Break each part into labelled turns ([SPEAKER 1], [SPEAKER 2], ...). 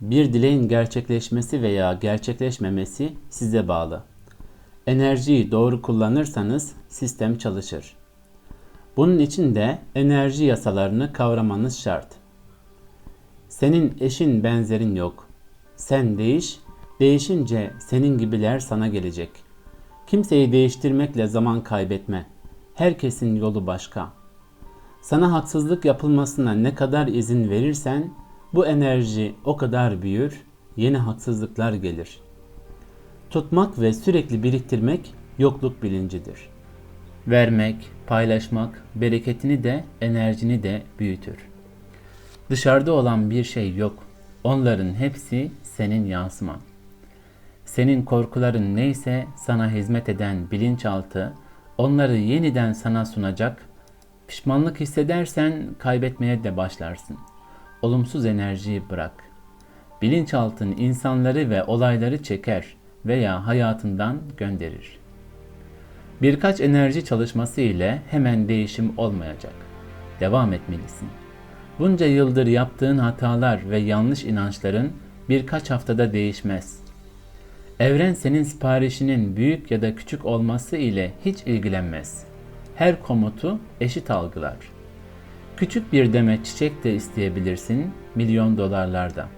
[SPEAKER 1] Bir dileğin gerçekleşmesi veya gerçekleşmemesi size bağlı. Enerjiyi doğru kullanırsanız sistem çalışır. Bunun için de enerji yasalarını kavramanız şart. Senin eşin benzerin yok. Sen değiş, değişince senin gibiler sana gelecek. Kimseyi değiştirmekle zaman kaybetme. Herkesin yolu başka. Sana haksızlık yapılmasına ne kadar izin verirsen bu enerji o kadar büyür, yeni haksızlıklar gelir. Tutmak ve sürekli biriktirmek yokluk bilincidir. Vermek, paylaşmak bereketini de enerjini de büyütür. Dışarıda olan bir şey yok. Onların hepsi senin yansıman. Senin korkuların neyse sana hizmet eden bilinçaltı onları yeniden sana sunacak. Pişmanlık hissedersen kaybetmeye de başlarsın. Olumsuz enerjiyi bırak. Bilinçaltın insanları ve olayları çeker veya hayatından gönderir. Birkaç enerji çalışması ile hemen değişim olmayacak. Devam etmelisin. Bunca yıldır yaptığın hatalar ve yanlış inançların birkaç haftada değişmez. Evren senin siparişinin büyük ya da küçük olması ile hiç ilgilenmez. Her komutu eşit algılar. Küçük bir demet çiçek de isteyebilirsin milyon dolarlarda.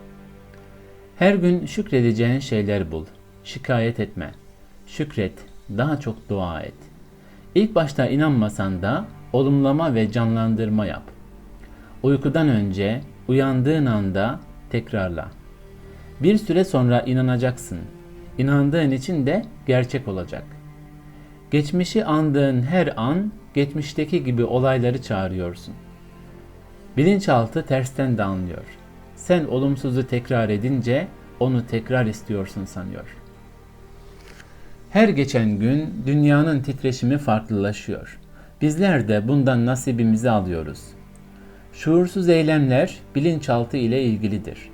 [SPEAKER 1] Her gün şükredeceğin şeyler bul. Şikayet etme. Şükret, daha çok dua et. İlk başta inanmasan da olumlama ve canlandırma yap. Uykudan önce, uyandığın anda tekrarla. Bir süre sonra inanacaksın. İnandığın için de gerçek olacak. Geçmişi andığın her an geçmişteki gibi olayları çağırıyorsun. Bilinçaltı tersten de anlıyor. Sen olumsuzu tekrar edince onu tekrar istiyorsun sanıyor. Her geçen gün dünyanın titreşimi farklılaşıyor. Bizler de bundan nasibimizi alıyoruz. Şuursuz eylemler bilinçaltı ile ilgilidir.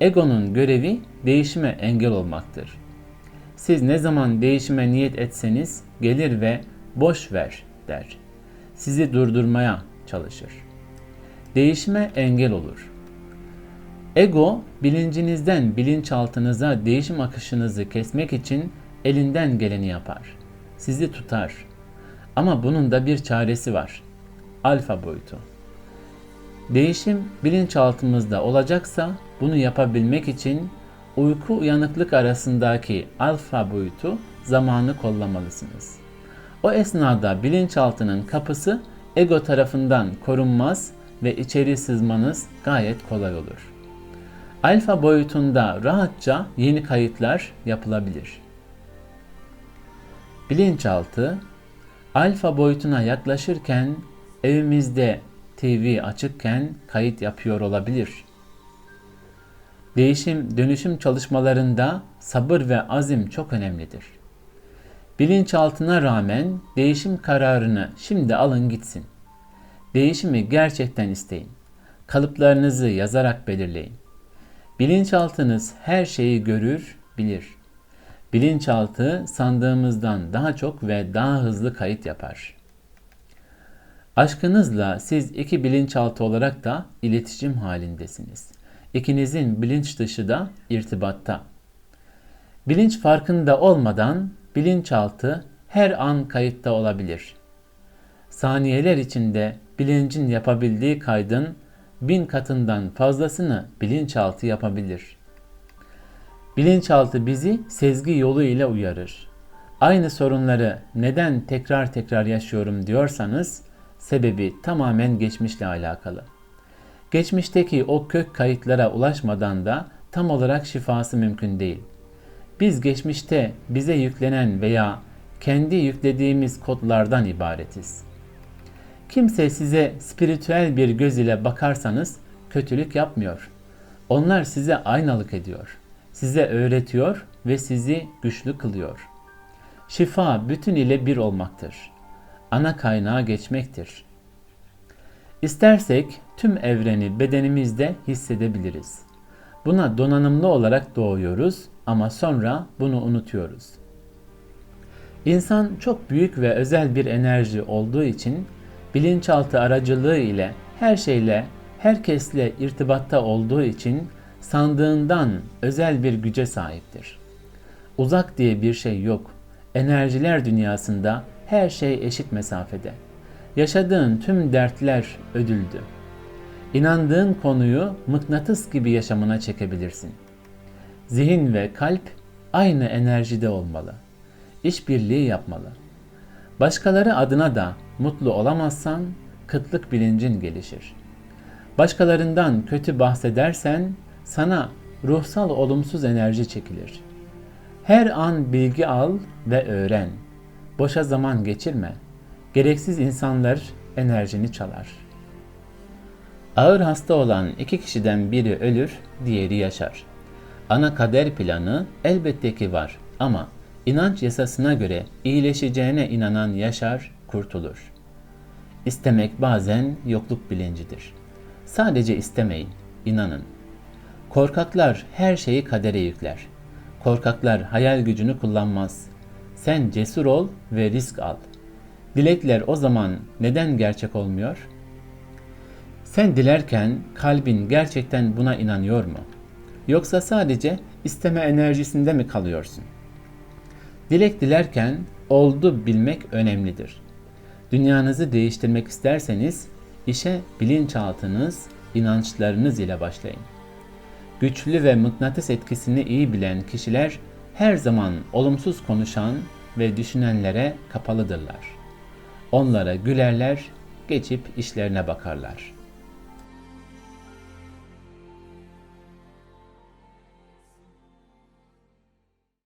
[SPEAKER 1] Egonun görevi değişime engel olmaktır. Siz ne zaman değişime niyet etseniz gelir ve boş ver der. Sizi durdurmaya çalışır. Değişime engel olur. Ego bilincinizden bilinçaltınıza değişim akışınızı kesmek için elinden geleni yapar. Sizi tutar. Ama bunun da bir çaresi var. Alfa boyutu. Değişim bilinçaltımızda olacaksa bunu yapabilmek için uyku uyanıklık arasındaki alfa boyutu zamanı kollamalısınız. O esnada bilinçaltının kapısı ego tarafından korunmaz ve içeri sızmanız gayet kolay olur. Alfa boyutunda rahatça yeni kayıtlar yapılabilir. Bilinçaltı alfa boyutuna yaklaşırken evimizde TV açıkken kayıt yapıyor olabilir. Değişim dönüşüm çalışmalarında sabır ve azim çok önemlidir. Bilinçaltına rağmen değişim kararını şimdi alın gitsin. Değişimi gerçekten isteyin. Kalıplarınızı yazarak belirleyin. Bilinçaltınız her şeyi görür, bilir. Bilinçaltı sandığımızdan daha çok ve daha hızlı kayıt yapar. Aşkınızla siz iki bilinçaltı olarak da iletişim halindesiniz. İkinizin bilinç dışı da irtibatta. Bilinç farkında olmadan bilinçaltı her an kayıtta olabilir. Saniyeler içinde bilincin yapabildiği kaydın bin katından fazlasını bilinçaltı yapabilir. Bilinçaltı bizi sezgi yolu ile uyarır. Aynı sorunları neden tekrar tekrar yaşıyorum diyorsanız sebebi tamamen geçmişle alakalı. Geçmişteki o kök kayıtlara ulaşmadan da tam olarak şifası mümkün değil. Biz geçmişte bize yüklenen veya kendi yüklediğimiz kodlardan ibaretiz. Kimse size spiritüel bir göz ile bakarsanız kötülük yapmıyor. Onlar size aynalık ediyor. Size öğretiyor ve sizi güçlü kılıyor. Şifa bütün ile bir olmaktır. Ana kaynağa geçmektir. İstersek tüm evreni bedenimizde hissedebiliriz. Buna donanımlı olarak doğuyoruz ama sonra bunu unutuyoruz. İnsan çok büyük ve özel bir enerji olduğu için bilinçaltı aracılığı ile her şeyle, herkesle irtibatta olduğu için sandığından özel bir güce sahiptir. Uzak diye bir şey yok. Enerjiler dünyasında her şey eşit mesafede. Yaşadığın tüm dertler ödüldü. İnandığın konuyu mıknatıs gibi yaşamına çekebilirsin. Zihin ve kalp aynı enerjide olmalı. İşbirliği yapmalı. Başkaları adına da mutlu olamazsan kıtlık bilincin gelişir. Başkalarından kötü bahsedersen sana ruhsal olumsuz enerji çekilir. Her an bilgi al ve öğren. Boşa zaman geçirme. Gereksiz insanlar enerjini çalar. Ağır hasta olan iki kişiden biri ölür, diğeri yaşar. Ana kader planı elbette ki var ama inanç yasasına göre iyileşeceğine inanan yaşar, kurtulur. İstemek bazen yokluk bilincidir. Sadece istemeyin, inanın. Korkaklar her şeyi kadere yükler. Korkaklar hayal gücünü kullanmaz. Sen cesur ol ve risk al. Dilekler o zaman neden gerçek olmuyor? Sen dilerken kalbin gerçekten buna inanıyor mu? Yoksa sadece isteme enerjisinde mi kalıyorsun? Dilek dilerken oldu bilmek önemlidir. Dünyanızı değiştirmek isterseniz işe bilinçaltınız, inançlarınız ile başlayın. Güçlü ve mıknatıs etkisini iyi bilen kişiler her zaman olumsuz konuşan ve düşünenlere kapalıdırlar. Onlara gülerler, geçip işlerine bakarlar.''